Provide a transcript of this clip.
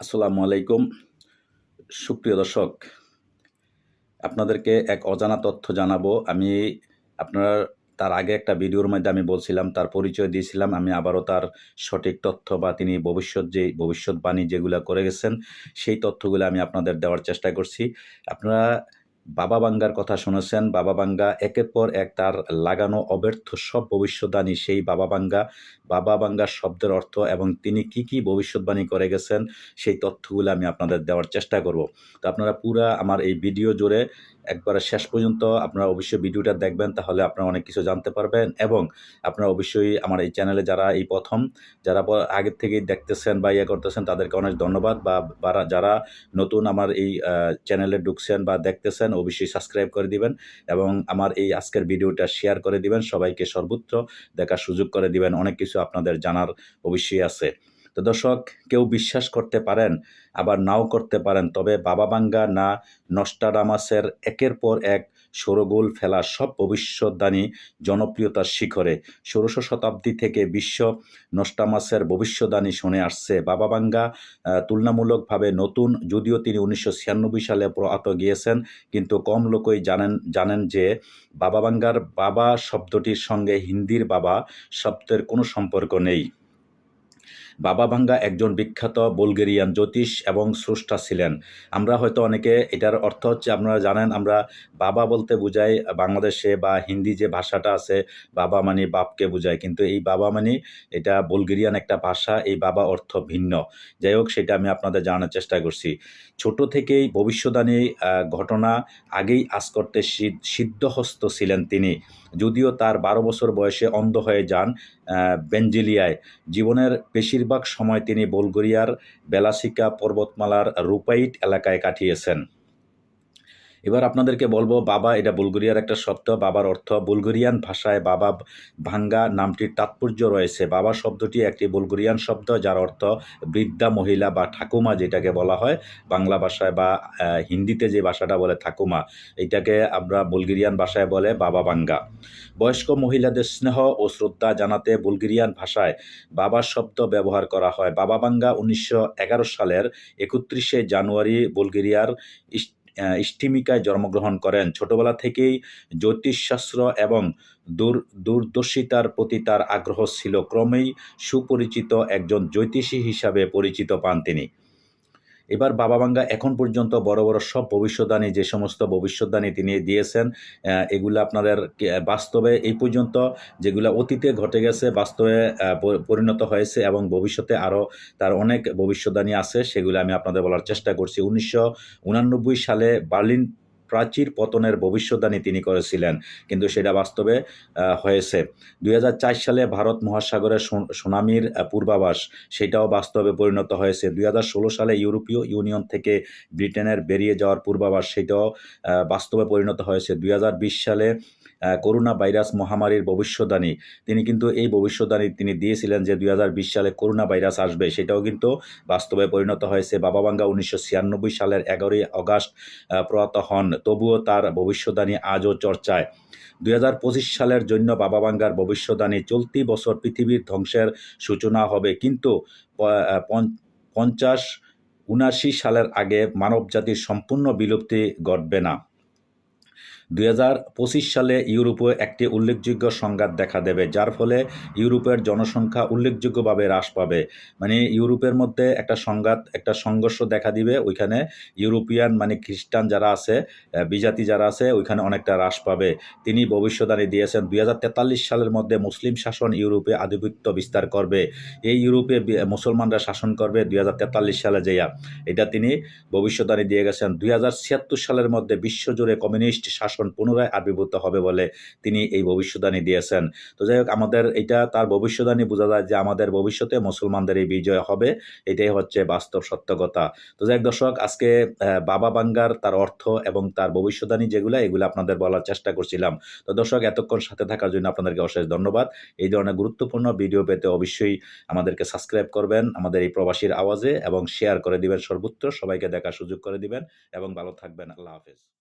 আসসালামু আলাইকুম। সুপ্রিয় দর্শক, আপনাদেরকে এক অজানা তথ্য জানাব। আমি আপনার, তার আগে একটা ভিডিওর মধ্যে আমি বলছিলাম, তার পরিচয় দিয়েছিলাম, আমি আবারও তার সঠিক তথ্য বা তিনি ভবিষ্যৎ যে, ভবিষ্যৎবাণী যেগুলো করে গেছেন, সেই তথ্যগুলো আমি আপনাদের দেওয়ার চেষ্টা করছি। আপনারা বাবা বাঙ্গার কথা শুনেছেন। বাবা বাঙ্গা একের পর এক তার লাগানো অব্যর্থ সব ভবিষ্যৎবাণী সেই বাবা বাঙ্গা। বাবা বাঙ্গার শব্দের অর্থ এবং তিনি কি কি ভবিষ্যৎবাণী করে গেছেন সেই তথ্যগুলো আমি আপনাদের দেওয়ার চেষ্টা করব। তো আপনারা পুরা আমার এই ভিডিও জুড়ে একবারে শেষ পর্যন্ত আপনারা অবশ্যই ভিডিওটা দেখবেন, তাহলে আপনারা অনেক কিছু জানতে পারবেন এবং আপনারা অবশ্যই আমার এই চ্যানেলে যারা এই প্রথম, যারা আগের থেকেই দেখতেছেন বা ইয়ে করতেছেন, তাদেরকে অনেক ধন্যবাদ বা যারা নতুন আমার এই চ্যানেলে ঢুকছেন বা দেখতেছেন অবশ্যই সাবস্ক্রাইব করে দিবেন এবং আমার এই আজকের ভিডিওটা শেয়ার করে দিবেন, সবাইকে সর্বত্র দেখার সুযোগ করে দিবেন, অনেক কিছু আপনাদের জানার অবশ্যই আছে। তো দর্শক, কেউ বিশ্বাস করতে পারেন, আবার নাও করতে পারেন, তবে বাবা বাঙ্গা না নস্টাডামাসের একের পর এক সৌরগোল ফেলা সব ভবিষ্যৎবাণী জনপ্রিয়তার শিখরে। ষোড়শ শতাব্দী থেকে বিশ্ব নস্টামাসের ভবিষ্যৎবাণী শুনে আসছে বাবা বাঙ্গা তুলনামূলকভাবে নতুন, যদিও তিনি উনিশশো ছিয়ানব্বই সালে প্রয়াত গিয়েছেন, কিন্তু কম লোকই জানেন জানেন যে বাবা বাঙ্গার বাবা শব্দটির সঙ্গে হিন্দির বাবা শব্দের কোনো সম্পর্ক নেই। বাবা ভাঙ্গা একজন বিখ্যাত বুলগেরিয়ান জ্যোতিষ এবং স্রষ্টা ছিলেন। আমরা হয়তো অনেকে এটার অর্থ হচ্ছে আপনারা জানেন আমরা বাবা বলতে বুঝাই বাংলাদেশে বা হিন্দি যে ভাষাটা আছে বাবা মানে বাপকে বোঝায়। কিন্তু এই বাবা মানে এটা বুলগেরিয়ান একটা ভাষা এই বাবা অর্থ ভিন্ন। যাই হোক সেটা আমি আপনাদের জানার চেষ্টা করছি। ছোট থেকেই ভবিষ্যদ্বাণী আহ, ঘটনা আগেই আজ করতে সিদ্ধ- সিদ্ধহস্ত ছিলেন তিনি। যদিও তার বারো বছর বয়সে অন্ধ হয়ে যান বেঞ্জিলিয়ায় জীবনের বেশিরভাগ সময় তিনি বুলগেরিয়ার বেলাসিকা পর্বতমালার রুপাইট এলাকায় কাটিয়েছেন। এবার আপনাদেরকে বলব, বাবা, এটা বুলগেরিয়ার একটা শব্দ, বাবার অর্থ, বুলগেরিয়ান ভাষায় বাবা ভাঙ্গা নামটির তাৎপর্য রয়েছে। বাবা শব্দটি একটি বুলগেরিয়ান শব্দ, যার অর্থ বৃদ্ধা, মহিলা বা ঠাকুমা যেটাকে বলা হয়। বাংলা ভাষায় বা হিন্দিতে যে ভাষাটা বলে ঠাকুমা, এটাকে আমরা বুলগেরিয়ান ভাষায় বলে বাবা বাঙ্গা বয়স্ক মহিলাদের স্নেহ ও শ্রদ্ধা জানাতে বুলগেরিয়ান ভাষায় বাবা শব্দ ব্যবহার করা হয়। বাবা বাঙ্গা উনিশশো সালের একত্রিশে জানুয়ারি বুলগেরিয়ার ইস্টিমিকায় জন্মগ্রহণ করেন। ছোটবেলা থেকেই জ্যোতিষশাস্ত্র এবং দূর, দূরদর্শিতার প্রতি তার আগ্রহ ছিল। ক্রমেই সুপরিচিত একজন জ্যোতিষী হিসাবে পরিচিত পান তিনি। এবার বাবা বাঙ্গা এখন পর্যন্ত বড় বড় সব ভবিষ্যদ্বাণী, যে সমস্ত ভবিষ্যদ্বাণী তিনি দিয়েছেন এগুলো আপনাদের বাস্তবে এই পর্যন্ত যেগুলো অতীতে ঘটে গেছে, বাস্তবে পরিণত হয়েছে এবং ভবিষ্যতে আরও তার অনেক ভবিষ্যদ্বাণী আছে, সেগুলো আমি আপনাদের বলার চেষ্টা করছি। উনিশশো সালে বার্লিন প্রাচীর পতনের ভবিষ্যদ্বাণী তিনি করেছিলেন। কিন্তু সেটা বাস্তবে হয়েছে। দুই হাজার চার সালে ভারত মহাসাগরের সুনামির পূর্বাভাস, সেটাও বাস্তবে পরিণত হয়েছে। দুই হাজার ষোলো সালে ইউরোপীয় ইউনিয়ন থেকে ব্রিটেনের বেরিয়ে যাওয়ার পূর্বাভাস, সেটাও বাস্তবে পরিণত হয়েছে। দুই হাজার বিশ সালে করোনা ভাইরাস মহামারীর ভবিষ্যদ্বাণী, তিনি কিন্তু এই ভবিষ্যদ্বাণী তিনি দিয়েছিলেন যে দুই হাজার বিশ সালে করোনা ভাইরাস আসবে, সেটাও কিন্তু বাস্তবে পরিণত হয়েছে। বাবা বাঙ্গা উনিশশো সালের এগারোই অগাস্ট প্রয়াত হন তবুও তার ভবিষ্যদ্বাণী আজও চর্চায়। দুই হাজার পঁচিশ সালের জন্য বাবা বাঙ্গার ভবিষ্যদ্বাণী চলতি বছর পৃথিবীর ধ্বংসের সূচনা হবে। কিন্তু পঞ্চাশ, উনাশি সালের আগে মানবজাতির সম্পূর্ণ বিলুপ্তি ঘটবে না। দুই হাজার পঁচিশ সালে ইউরোপে একটি উল্লেখযোগ্য সংঘাত দেখা দেবে, যার ফলে ইউরোপের জনসংখ্যা উল্লেখযোগ্যভাবে হ্রাস পাবে। মানে ইউরোপের মধ্যে একটা সংঘাত, একটা সংঘর্ষ দেখা দিবে, ওইখানে ইউরোপিয়ান মানে খ্রিস্টান যারা আছে বিজাতি যারা আছে, ওইখানে অনেকটা হ্রাস পাবে। তিনি ভবিষ্যদ্বাণী দিয়েছেন, দুই হাজার তেতাল্লিশ সালের মধ্যে মুসলিম শাসন ইউরোপে আধিপত্য বিস্তার করবে। এই ইউরোপে মুসলমানরা শাসন করবে দুই হাজার তেতাল্লিশ সালে যেয়া এটা তিনি ভবিষ্যদ্বাণী দিয়ে গেছেন। দুই হাজার ছিয়াত্তর সালের মধ্যে বিশ্বজুড়ে কমিউনিস্ট শাসন পুনরায় আবির্ভূত হবে বলে তিনি এই ভবিষ্যদ্বাণী দিয়েছেন। তো যাই হোক, আমাদের এটা তার ভবিষ্যদ্বাণী বোঝা যায় যে আমাদের ভবিষ্যতে মুসলমানদের এই বিজয় হবে, এটাই হচ্ছে বাস্তব সত্য কথা তো যাই হোক, দর্শক, আজকে বাবা বাঙ্গার তার অর্থ এবং তার ভবিষ্যদ্বাণী যেগুলো, এগুলো আপনাদের বলার চেষ্টা করছিলাম। তো দর্শক, এতক্ষণ সাথে থাকার জন্য আপনাদেরকে অশেষ ধন্যবাদ। এই ধরনের গুরুত্বপূর্ণ ভিডিও পেতে অবশ্যই আমাদেরকে সাবস্ক্রাইব করবেন, আমাদের এই প্রবাসীর আওয়াজে এবং শেয়ার করে দিবেন সর্বত্র, সবাইকে দেখার সুযোগ করে দিবেন এবং ভালো থাকবেন। আল্লাহ হাফেজ।